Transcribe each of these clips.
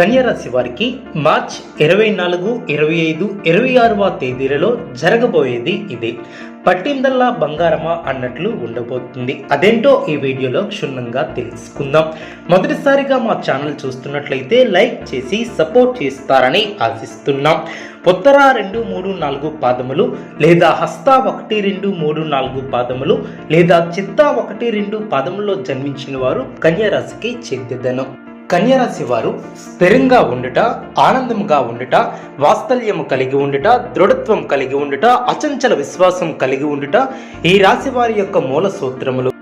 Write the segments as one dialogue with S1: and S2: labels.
S1: కన్యరాశి వారికి మార్చ్ ఇరవై నాలుగు ఇరవై ఐదు ఇరవై ఆరవ తేదీలలో జరగబోయేది ఇదే. పట్టిందల్లా బంగారమా అన్నట్లు ఉండబోతుంది. అదేంటో ఈ వీడియోలో క్షుణ్ణంగా తెలుసుకుందాం. మొదటిసారిగా మా ఛానల్ చూస్తున్నట్లయితే లైక్ చేసి సపోర్ట్ చేస్తారని ఆశిస్తున్నాం. ఉత్తర రెండు మూడు నాలుగు పాదములు లేదా హస్త ఒకటి రెండు మూడు నాలుగు పాదములు లేదా చిత్త ఒకటి రెండు పాదములో జన్మించిన వారు కన్యరాశికి చెందిదను. కన్యరాశి వారు స్థిరంగా ఉండుట ఆనందముగా ఉండుట వాత్సల్యము కలిగి ఉండుట దృఢత్వం కలిగి ఉండుట అచంచల విశ్వాసం కలిగి ఉండుట ఈ రాశి వారి యొక్క మూల సూత్రములు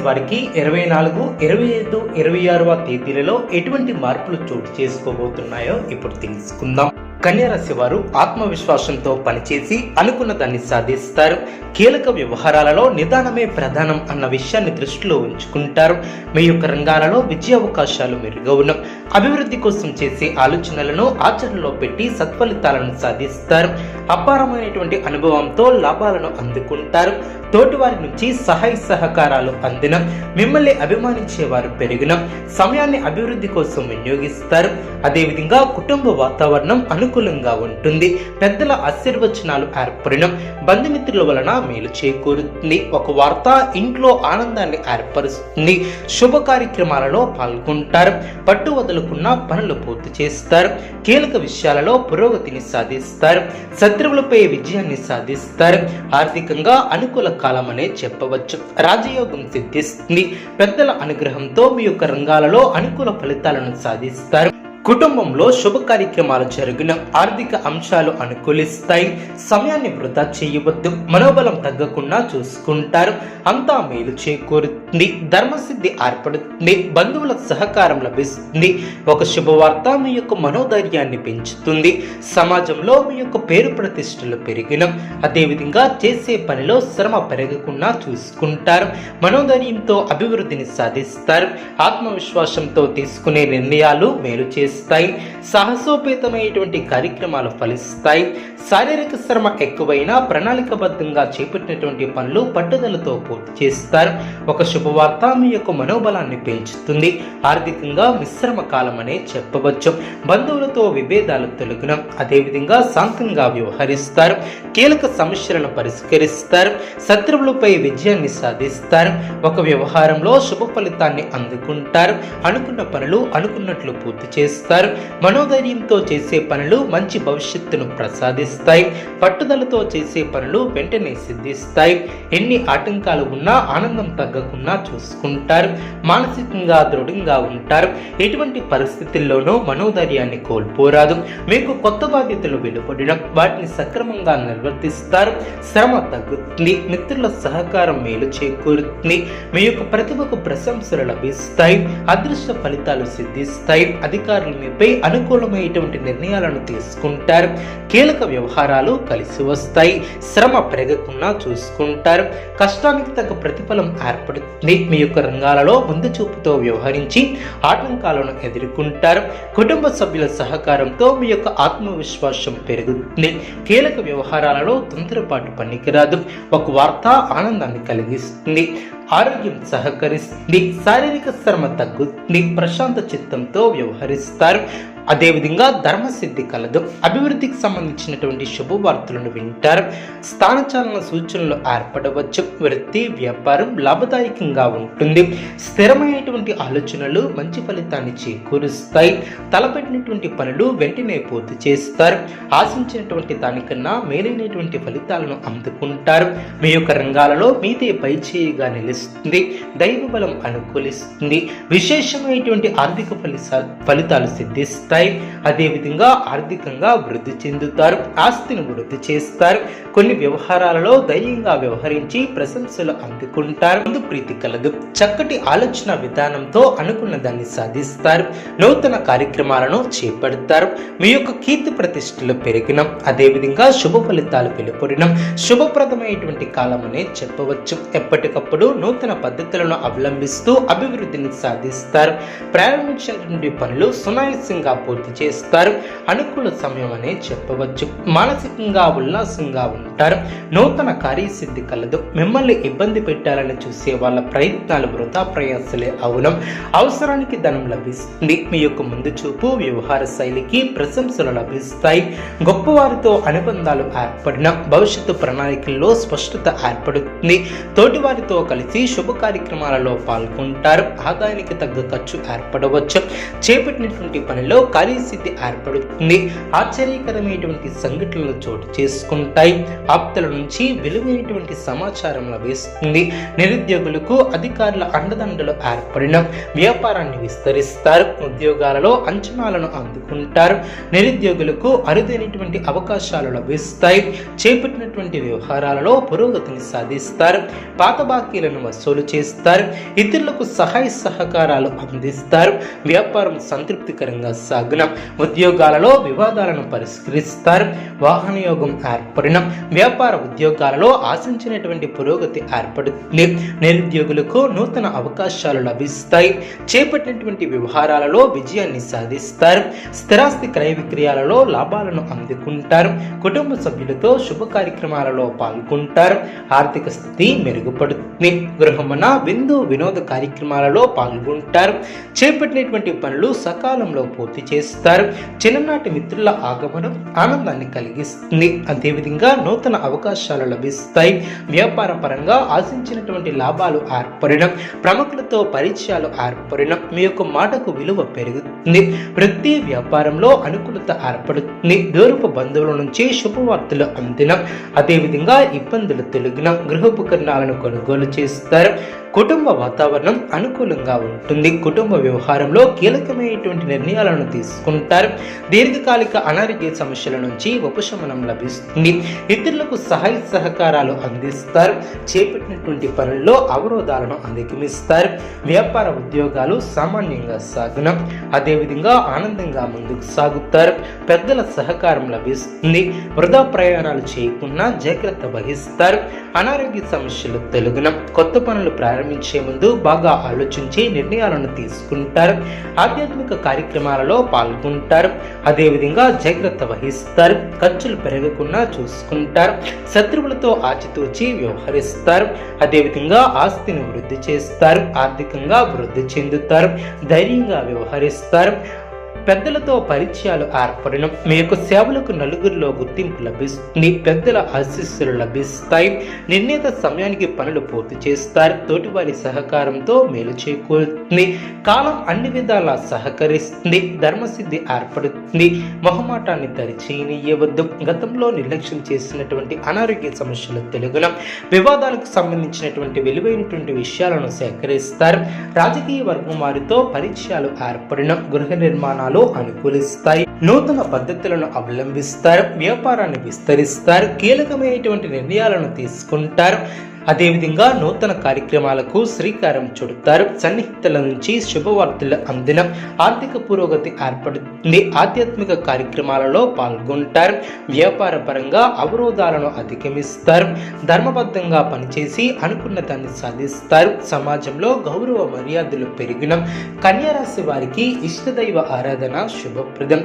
S1: వారికి ఇరవై నాలుగు ఇరవై ఐదు ఇరవై ఆరవ తేదీలలో ఎటువంటి మార్పులు చోటు చేసుకోబోతున్నాయో ఇప్పుడు తెలుసుకుందాం. కన్యారాశి వారు ఆత్మవిశ్వాసంతో పనిచేసి అనుకున్న దాన్ని సాధిస్తారు. కీలక వ్యవహారాలలో నిదానమే ప్రధానం అన్న విషయాన్ని దృష్టిలో ఉంచుకుంటారు. మీ యొక్క రంగాలలో విజయ అవకాశాలు మెరుగవును. అభివృద్ధి కోసం చేసే ఆలోచనలను ఆచరణలో పెట్టి సత్ఫలితాలను సాధిస్తారు. అపారమైనటువంటి అనుభవంతో లాభాలను అందుకుంటారు. తోటివారి నుంచి సహాయ సహకారాలు అందిన మిమ్మల్ని అభిమానించేవారు పెరిగిన సమయాన్ని అభివృద్ధి కోసం వినియోగిస్తారు. అదేవిధంగా కుటుంబ వాతావరణం అనుకు అనుకూలంగా ఉంటుంది. పెద్దల ఆశీర్వచనాలు ఏర్పడిన బంధుమిత్రుల వలన మేలు చేకూరుతుంది. ఒక వార్త ఇంట్లో ఆనందాన్ని ఏర్పరుస్తుంది. శుభ కార్యక్రమాలలో పాల్గొంటారు. పట్టు వదులుకున్న పనులు పూర్తి చేస్తారు. కీలక విషయాలలో పురోగతిని సాధిస్తారు. శత్రువులపై విజయాన్ని సాధిస్తారు. ఆర్థికంగా అనుకూల కాలం అనే చెప్పవచ్చు. రాజయోగం సిద్ధిస్తుంది. పెద్దల అనుగ్రహంతో మీ యొక్క రంగాలలో అనుకూల ఫలితాలను సాధిస్తారు. కుటుంబంలో శుభ కార్యక్రమాలు జరిగిన ఆర్థిక అంశాలు అనుకూలిస్తాయి. సమయాన్ని వృధా చేయవద్దు. మనోబలం తగ్గకుండా చూసుకుంటారు. అంతా మేలు చేకూరుతుంది. ధర్మసిద్ధి ఏర్పడుతుంది. బంధువుల సహకారం లభిస్తుంది. ఒక శుభవార్త మీ యొక్క మనోధైర్యాన్ని పెంచుతుంది. సమాజంలో మీ యొక్క పేరు ప్రతిష్టలు పెరిగిన. అదేవిధంగా చేసే పనిలో శ్రమ పెరగకుండా చూసుకుంటారు. మనోధైర్యంతో అభివృద్ధిని సాధిస్తారు. ఆత్మవిశ్వాసంతో తీసుకునే నిర్ణయాలు మేలు చేస్తారు చేస్తాయి సాహసోపేతమైనటువంటి కార్యక్రమాలు ఫలిస్తాయి శారీరక శ్రమ ఎక్కువైనా ప్రణాళికబద్ధంగా చేపట్టినటువంటి పనులు పట్టుదలతో పూర్తి చేస్తారు. ఒక శుభవార్త మీ యొక్క మనోబలాన్ని పెంచుతుంది. ఆర్థికంగా మిశ్రమ కాలం అనే చెప్పవచ్చు. బంధువులతో విభేదాలు తొలగిన అదేవిధంగా శాంతంగా వ్యవహరిస్తారు. కీలక సమస్యలను పరిష్కరిస్తారు. శత్రువులపై విజయాన్ని సాధిస్తారు. ఒక వ్యవహారంలో శుభ ఫలితాన్ని అందుకుంటారు. అనుకున్న పనులు అనుకున్నట్లు పూర్తి చేస్తారు. మనోధైర్యంతో చేసే పనులు మంచి భవిష్యత్తును ప్రసాదిస్తాయి. పట్టుదలతో చేసే పనులు వెంటనే సిద్ధిస్తాయి. ఎన్ని ఆటంకాలు ఉన్నా ఆనందం తగ్గకుండా చూసుకుంటారు. మానసికంగా దృఢంగా ఉంటారు. ఎటువంటి పరిస్థితుల్లోనూ మనోధైర్యాన్ని కోల్పోరాదు. మీకు కొత్త బాధ్యతలు వెలువడడం వాటిని సక్రమంగా నిర్వర్తిస్తారు. శ్రమ తగ్గుతుంది. మిత్రుల సహకారం మేలు చేకూరుతుంది. మీ యొక్క ప్రతిభకు ప్రశంసలు లభిస్తాయి. అదృష్ట ఫలితాలు సిద్ధిస్తాయి. అధికారులు మీపై అనుకూలమైనటువంటి నిర్ణయాలను తీసుకుంటారు. కీలక వ్యవహారాలు కలిసి వస్తాయి. శ్రమ పెరగకుండా చూసుకుంటారు. కష్టానికి తగ్గ ప్రతిఫలం ఏర్పడుతుంది. మీ యొక్క రంగాలలో ముందు చూపుతో వ్యవహరించి ఆటంకాలను ఎదుర్కొంటారు. కుటుంబ సభ్యుల సహకారంతో మీ యొక్క ఆత్మవిశ్వాసం పెరుగుతుంది. కీలక వ్యవహారాలలో తొందరపాటు పనికిరాదు. ఒక వార్త ఆనందాన్ని కలిగిస్తుంది. ఆరోగ్యం సహకరిస్తుంది శారీరక శ్రమ తగ్గుతుంది ప్రశాంత చిత్తంతో వ్యవహరిస్తారు. అదేవిధంగా ధర్మసిద్ధి కలదు. అభివృద్ధికి సంబంధించినటువంటి శుభవార్తలను వింటారు. స్థానచాలన సూచనలు ఏర్పడవచ్చు. వృత్తి వ్యాపారం లాభదాయకంగా ఉంటుంది. స్థిరమైనటువంటి ఆలోచనలు మంచి ఫలితాన్ని చేకూరుస్తాయి. తలపెట్టినటువంటి పనులు వెంటనే పూర్తి చేస్తారు. ఆశించినటువంటి దానికన్నా మేలైనటువంటి ఫలితాలను అందుకుంటారు. మీ యొక్క రంగాలలో మీదే పైచేయిగా నిలుస్తుంది. దైవ బలం అనుకూలిస్తుంది. విశేషమైనటువంటి ఆర్థిక ఫలితాలు ఫలితాలు సిద్ధిస్తాయి. లభిస్తాయి అదేవిధంగా ఆర్థికంగా వృద్ధి చెందుతారు ఆస్తిని వృద్ధి చేస్తారు. కొన్ని వ్యవహారాలలో ధైర్యంగా వ్యవహరించి ప్రశంసలు అందుకుంటారు. ముందు ప్రీతి కలదు. చక్కటి ఆలోచన విధానంతో అనుకున్న దాన్ని సాధిస్తారు. నూతన కార్యక్రమాలను చేపడతారు. మీ యొక్క కీర్తి ప్రతిష్టలు పెరిగిన. అదేవిధంగా శుభ ఫలితాలు వెలుపడిన. శుభప్రదమైనటువంటి కాలం అనే చెప్పవచ్చు. ఎప్పటికప్పుడు నూతన పద్ధతులను అవలంబిస్తూ అభివృద్ధిని సాధిస్తారు. ప్రారంభించినటువంటి పనులు సునాయాసంగా పూర్తి చేస్తారు. అనుకూల సమయం అనే చెప్పవచ్చు. మానసికంగా ఉల్లాసంగా ఉంటారు. నూతన కార్యసిద్ధి కలదు. మిమ్మల్ని ఇబ్బంది పెట్టాలని చూసే వాళ్ళ ప్రయత్నాలు వృధా ప్రయాసలే అవునం. అవసరానికి ధనం లభిస్తుంది. మీ యొక్క ముందు చూపు వ్యవహార శైలికి ప్రశంసలు లభిస్తాయి. గొప్పవారితో అనుబంధాలు ఏర్పడిన భవిష్యత్తు ప్రణాళికల్లో స్పష్టత ఏర్పడుతుంది. తోటివారితో కలిసి శుభ కార్యక్రమాలలో పాల్గొంటారు. ఆదాయానికి తగ్గ ఖర్చు ఏర్పడవచ్చు. చేపట్టినటువంటి పనిలో కార్యసిద్ధి ఏర్పడుతుంది. ఆశ్చర్యకరమైనటువంటి సంఘటనలు చోటు చేసుకుంటాయి. ఆప్తుల నుంచి విలువైనటువంటి సమాచారం లభిస్తుంది. నిరుద్యోగులకు అధికారుల అండదండలు ఏర్పడిన వ్యాపారాన్ని విస్తరిస్తారు. ఉద్యోగాలలో అంచనాలను అందుకుంటారు. నిరుద్యోగులకు అరుదైనటువంటి అవకాశాలు లభిస్తాయి. చేపట్టినటువంటి వ్యవహారాలలో పురోగతిని సాధిస్తారు. పాత బాకీలను వసూలు చేస్తారు. ఇతరులకు సహాయ సహకారాలు అందిస్తారు. వ్యాపారం సంతృప్తికరంగా సాగున ఉద్యోగాలలో వివాదాలను పరిష్కరిస్తారు. వాహన యోగం ఏర్పడిన. వ్యాపార ఉద్యోగాలలో ఆశించినటువంటి పురోగతి ఏర్పడుతుంది. నిరుద్యోగులకు నూతన అవకాశాలు లభిస్తాయి. చేపట్టినటువంటి వ్యవహారాలలో విజయాన్ని సాధిస్తారు. స్థిరాస్తి క్రయ విక్రయాలలో లాభాలను అందుకుంటారు. కుటుంబ సభ్యులతో శుభ కార్యక్రమాలలో పాల్గొంటారు. ఆర్థిక స్థితి మెరుగుపడుతుంది. గృహమున విందు వినోద కార్యక్రమాలలో పాల్గొంటారు. చేపట్టినటువంటి పనులు సకాలంలో పూర్తి చేస్తారు. చిన్ననాటి మిత్రుల ఆగమనం ఆనందాన్ని కలిగిస్తుంది. అదేవిధంగా నూతన అవకాశాలు లభిస్తాయి. వ్యాపార పరంగా ఆశించినటువంటి లాభాలు ఏర్పడడం ప్రముఖులతో పరిచయాలు ఏర్పడడం మీ యొక్క మాటకు విలువ పెరుగుతుంది. వృత్తి వ్యాపారంలో అనుకూలత ఏర్పడుతుంది. దూరపు బంధువుల నుంచి శుభవార్తలు అందిన. అదేవిధంగా ఇబ్బందులు తొలగిన. గృహోపకరణాలను కొనుగోలు చేస్తారు. కుటుంబ వాతావరణం అనుకూలంగా ఉంటుంది. కుటుంబ వ్యవహారంలో కీలకమైనటువంటి నిర్ణయాలను తీసుకుంటారు. దీర్ఘకాలిక అనారోగ్య సమస్యల నుంచి ఉపశమనం లభిస్తుంది. ఇతరులకు సహాయ సహకారాలు అందిస్తారు. చేపట్టినటువంటి పనుల్లో అవరోధాలను అధిగమిస్తారు. వ్యాపార ఉద్యోగాలు సామాన్యంగా సాగున. అదేవిధంగా ఆనందంగా ముందుకు సాగుతారు. పెద్దల సహకారం లభిస్తుంది. వృధా ప్రయాణాలు చేయకుండా జాగ్రత్త వహిస్తారు. అనారోగ్య సమస్యలు తెలుగున. కొత్త పనులు ప్రారంభ ప్రారంభించే ముందు బాగా ఆలోచించి నిర్ణయాలను తీసుకుంటారు. ఆధ్యాత్మిక కార్యక్రమాలలో పాల్గొంటారు. అదేవిధంగా జాగ్రత్త వహిస్తారు. ఖర్చులు పెరగకుండా చూసుకుంటారు. శత్రువులతో ఆచితూచి వ్యవహరిస్తారు. అదేవిధంగా ఆస్తిని వృద్ధి చేస్తారు. ఆర్థికంగా వృద్ధి చెందుతారు. ధైర్యంగా వ్యవహరిస్తారు. పెద్దలతో పరిచయాలు ఏర్పడడం మీ యొక్క సేవలకు నలుగురిలో గుర్తింపు లభిస్తుంది. పెద్దల ఆశీస్సులు లభిస్తాయి. నిర్ణీత సమయానికి పనులు పూర్తి చేస్తారు. తోటివారి సహకారంతో మేలు చేకూరుతుంది. కాలం అన్ని విధాలా సహకరిస్తుంది. ధర్మసిద్ధి ఏర్పడుతుంది. మొహమాటాన్ని దరిచేయనియవద్దు గతంలో నిర్లక్ష్యం చేసినటువంటి అనారోగ్య సమస్యలు తెలుగున. వివాదాలకు సంబంధించినటువంటి విలువైనటువంటి విషయాలను సేకరిస్తారు. రాజకీయ వర్గం వారితో పరిచయాలు ఏర్పడిన. గృహ నిర్మాణాలు అనుకూలిస్తాయి. నూతన పద్ధతులను అవలంబిస్తారు. వ్యాపారాన్ని విస్తరిస్తారు. కీలకమైనటువంటి నిర్ణయాలను తీసుకుంటారు. అదేవిధంగా నూతన కార్యక్రమాలకు శ్రీకారం చుడతారు. సన్నిహితుల నుంచి శుభవార్తలు అందిన ఆర్థిక పురోగతి ఏర్పడుతుంది ఆధ్యాత్మిక కార్యక్రమాలలో పాల్గొంటారు. వ్యాపార పరంగా అవరోధాలను అధిగమిస్తారు. ధర్మబద్ధంగా పనిచేసి అనుకున్న దాన్ని సాధిస్తారు. సమాజంలో గౌరవ మర్యాదలు పెరిగిన కన్యారాశి వారికి ఇష్టదైవ ఆరాధన శుభప్రదం.